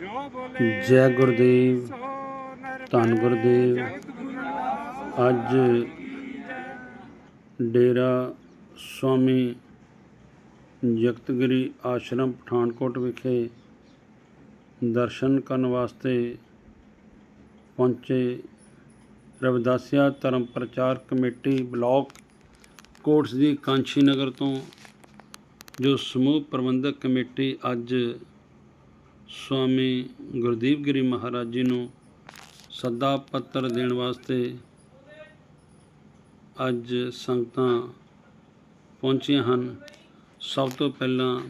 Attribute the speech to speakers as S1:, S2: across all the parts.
S1: ਜੈ ਗੁਰਦੇਵ, ਧੰਨ ਗੁਰਦੇਵ। ਅੱਜ ਡੇਰਾ ਸਵਾਮੀ ਜਗਤਗਿਰੀ ਆਸ਼ਰਮ ਪਠਾਨਕੋਟ ਵਿਖੇ ਦਰਸ਼ਨ ਕਰਨ ਵਾਸਤੇ ਪਹੁੰਚੇ ਰਵਿਦਾਸਿਆ ਧਰਮ ਪ੍ਰਚਾਰ ਕਮੇਟੀ ਬਲਾਕ ਕੋਟਸ ਦੀ ਕਾਂਸ਼ੀ ਨਗਰ ਤੋਂ, ਜੋ ਸਮੂਹ ਪ੍ਰਬੰਧਕ ਕਮੇਟੀ ਅੱਜ ਸਵਾਮੀ ਗੁਰਦੀਪ ਗਿਰੀ ਮਹਾਰਾਜ ਜੀ ਨੂੰ ਸੱਦਾ ਪੱਤਰ ਦੇਣ ਵਾਸਤੇ ਅੱਜ ਸੰਗਤਾਂ ਪਹੁੰਚੀਆਂ ਹਨ। ਸਭ ਤੋਂ ਪਹਿਲਾਂ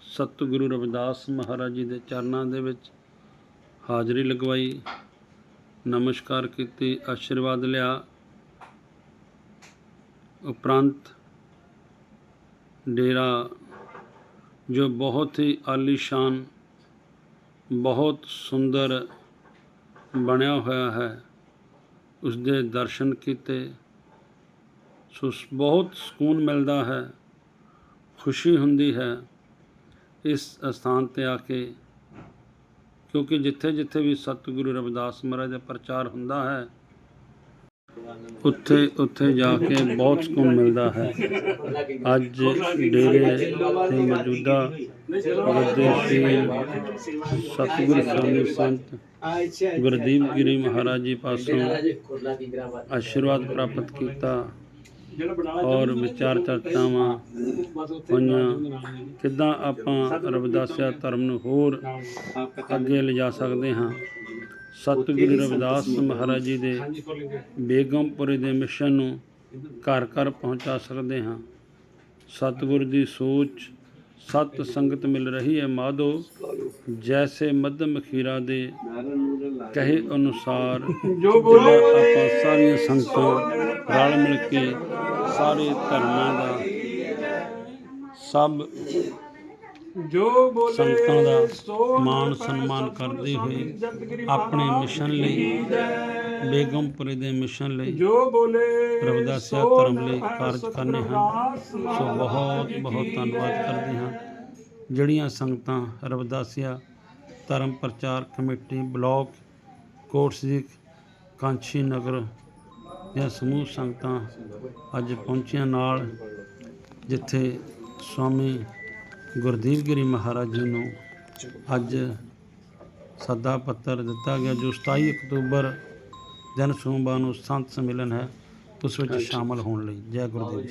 S1: ਸਤਿਗੁਰੂ ਰਵਿਦਾਸ ਮਹਾਰਾਜ ਜੀ ਦੇ ਚਰਨਾਂ ਦੇ ਵਿੱਚ ਹਾਜ਼ਰੀ ਲਗਵਾਈ, ਨਮਸਕਾਰ ਕੀਤੀ, ਆਸ਼ੀਰਵਾਦ ਲਿਆ। ਉਪਰੰਤ ਡੇਰਾ ਜੋ ਬਹੁਤ ਹੀ ਆਲੀਸ਼ਾਨ, ਬਹੁਤ ਸੁੰਦਰ ਬਣਿਆ ਹੋਇਆ ਹੈ ਉਸ ਦੇ ਦਰਸ਼ਨ ਕੀਤੇ। ਸੋ ਬਹੁਤ ਸਕੂਨ ਮਿਲਦਾ ਹੈ, ਖੁਸ਼ੀ ਹੁੰਦੀ ਹੈ ਇਸ ਸਥਾਨ ਤੇ ਆ ਕੇ, ਕਿਉਂਕਿ ਜਿੱਥੇ ਜਿੱਥੇ ਵੀ ਸਤਿਗੁਰੂ ਰਵਿਦਾਸ ਮਹਾਰਾਜ ਦਾ ਪ੍ਰਚਾਰ ਹੁੰਦਾ ਹੈ ਉੱਥੇ ਉੱਥੇ ਜਾ ਕੇ ਬਹੁਤ ਸਕੂਨ ਮਿਲਦਾ ਹੈ। ਅੱਜ ਡੇਰੇ ਤੇ ਮੌਜੂਦਾ ਗੁਰਦੇਵ ਸਤਿਗੁਰੂ ਸਵਾਮੀ ਸੰਤ ਗੁਰਦੀਪ ਗਿਰੀ ਮਹਾਰਾਜ ਜੀ ਪਾਸੋਂ ਆਸ਼ੀਰਵਾਦ ਪ੍ਰਾਪਤ ਕੀਤਾ ਔਰ ਵਿਚਾਰ ਚਰਚਾਵਾਂ ਹੋਈਆਂ। ਕਿੱਦਾਂ ਆਪਾਂ ਰਵਿਦਾਸਿਆ ਧਰਮ ਨੂੰ ਹੋਰ ਅੱਗੇ ਲਿਜਾ ਸਕਦੇ ਹਾਂ? ਸਤਿਗੁਰੂ ਰਵਿਦਾਸ ਮਹਾਰਾਜ ਜੀ ਦੇ ਬੇਗਮਪੁਰੇ ਦੇ ਮਿਸ਼ਨ ਨੂੰ ਘਰ ਘਰ ਪਹੁੰਚਾ ਸਕਦੇ ਹਾਂ। ਸਤਿਗੁਰ ਦੀ ਸੋਚ ਸਤ ਸੰਗਤ ਮਿਲ ਰਹੀ ਹੈ ਮਾਧੋ। ਜੈਸੇ ਮੱਧਮ ਖੀਰਾ ਦੇ ਕਹੇ ਅਨੁਸਾਰ ਜੋ ਬੋਲੇ ਆਪਾਂ ਸਾਰੀਆਂ ਸੰਗਤਾਂ ਰਲ ਮਿਲ ਕੇ ਸਾਰੇ ਧਰਮਾਂ ਦਾ ਸਭ
S2: ਜੋ ਬੋਲੇ
S1: ਸੰਗਤਾਂ ਦਾ ਮਾਣ ਸਨਮਾਨ ਕਰਦੇ ਹੋਏ ਆਪਣੇ ਮਿਸ਼ਨ ਲਈ ਬੇਗਮਪੁਰੇ ਦੇ ਮਿਸ਼ਨ ਲਈ
S2: ਜੋ ਬੋਲੇ
S1: ਰਵਿਦਾਸਿਆ ਧਰਮ ਲਈ ਕਾਰਜ ਕਰਨੇ ਹਨ। ਸੋ ਬਹੁਤ ਬਹੁਤ ਧੰਨਵਾਦ ਕਰਦੇ ਹਾਂ। ਜਿਹੜੀਆਂ ਸੰਗਤਾਂ ਰਵਿਦਾਸਿਆ ਧਰਮ ਪ੍ਰਚਾਰ ਕਮੇਟੀ ਬਲਾਕ ਕੋਟਸ ਦੀ ਕਾਂਚੀ ਨਗਰ ਦੀਆਂ ਸਮੂਹ ਸੰਗਤਾਂ ਅੱਜ ਪਹੁੰਚੀਆਂ ਨਾਲ ਜਿੱਥੇ ਸਵਾਮੀ ਗੁਰਦੀਪ ਗਿਰੀ ਮਹਾਰਾਜ ਜੀ ਨੂੰ ਅੱਜ ਸੱਦਾ ਪੱਤਰ ਦਿੱਤਾ ਗਿਆ ਜੋ 27 ਅਕਤੂਬਰ ਦਿਨ ਸੋਮਵਾਰ ਨੂੰ ਸੰਤ ਸੰਮੇਲਨ ਹੈ ਉਸ ਵਿੱਚ ਸ਼ਾਮਲ ਹੋਣ ਲਈ। ਜੈ ਗੁਰਦੇਵ ਜੀ।